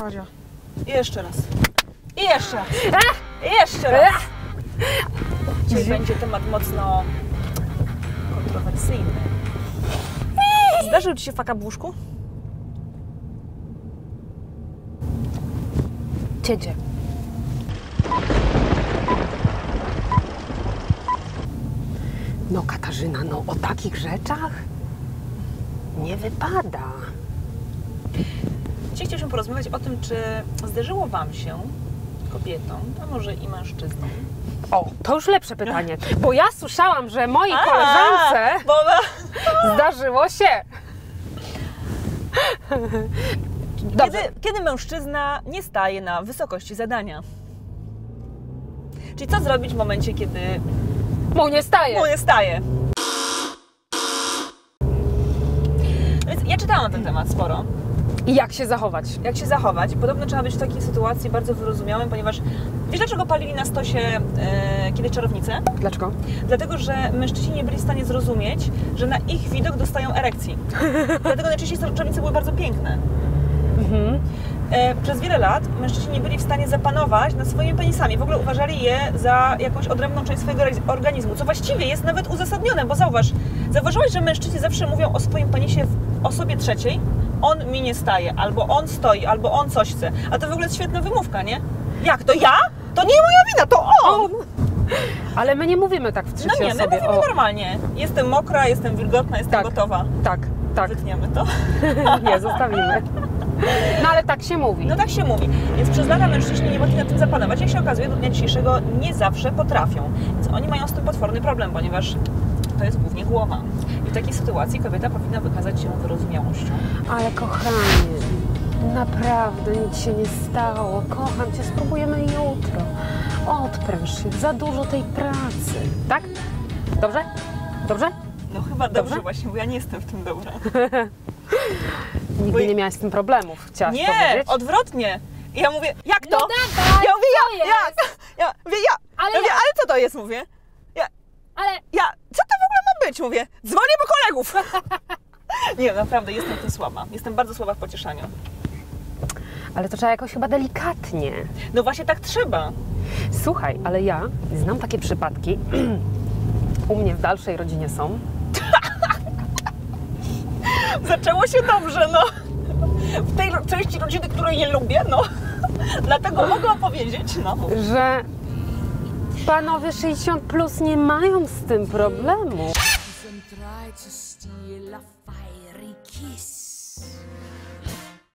Madzia. I jeszcze raz. I jeszcze raz. I jeszcze raz. Dzisiaj będzie temat mocno kontrowersyjny. Zdarzył Ci się faka w łóżku? Ciecie. No Katarzyna, no o takich rzeczach nie wypada. Dzisiaj chcieliśmy porozmawiać o tym, czy zdarzyło Wam się, kobietom, a może i mężczyznom, O, to już lepsze pytanie, bo ja słyszałam, że mojej koleżance bo zdarzyło się. Kiedy, kiedy mężczyzna nie staje na wysokości zadania? Czyli co zrobić w momencie, kiedy mu nie staje. mu nie staje? Więc ja czytałam na ten temat sporo. I jak się zachować? Jak się zachować? Podobno trzeba być w takiej sytuacji bardzo wyrozumiałym, ponieważ wiesz dlaczego palili na stosie e, kiedyś czarownice? Dlaczego? Dlatego, że mężczyźni nie byli w stanie zrozumieć, że na ich widok dostają erekcji. Dlatego najczęściej czarownice były bardzo piękne. Mhm. E, przez wiele lat mężczyźni nie byli w stanie zapanować nad swoimi penisami. W ogóle uważali je za jakąś odrębną część swojego organizmu, co właściwie jest nawet uzasadnione, bo zauważ, zauważyłeś, że mężczyźni zawsze mówią o swoim penisie w osobie trzeciej, on mi nie staje, albo on stoi, albo on coś chce. A to w ogóle jest świetna wymówka, nie? Jak, to ja? To nie moja wina, to on! Ale my nie mówimy tak w No trzeciej nie, my osobie. mówimy O, normalnie. Jestem mokra, jestem wilgotna, jestem Tak. gotowa. tak, tak. Wytniemy to. Nie, zostawimy. No ale tak się mówi. No tak się mówi. Więc przez lata mężczyźni nie mogli nad tym zapanować. Jak się okazuje, do dnia dzisiejszego nie zawsze potrafią. Więc oni mają z tym potworny problem, ponieważ to jest głównie głowa. I w takiej sytuacji kobieta powinna wykazać się wyrozumiałością. Ale kochanie, naprawdę nic się nie stało. Kocham cię, spróbujemy jutro. Odpręż się, za dużo tej pracy. Tak? Dobrze? Dobrze? No chyba dobrze, Dobrze? właśnie, bo ja nie jestem w tym dobra. Nigdy Bo- nie miałaś z tym problemów, chciałaś Nie, powiedzieć? odwrotnie. I ja mówię, jak to? No dawaj, ja mówię, ja, jest? jak? Ja mówię, ja. Ale ja mówię, ale co to jest, mówię? Ja, Ale ja, być? Mówię, dzwonię po kolegów. nie, naprawdę, jestem tym słaba. Jestem bardzo słaba w pocieszaniu. Ale to trzeba jakoś chyba delikatnie. No właśnie tak trzeba. Słuchaj, ale ja znam takie przypadki. U mnie w dalszej rodzinie są, Zaczęło się dobrze, no. W tej części rodziny, której nie lubię, no. Dlatego mogę opowiedzieć, no. że panowie 60 plus nie mają z tym problemu. Try to steal a fiery kiss.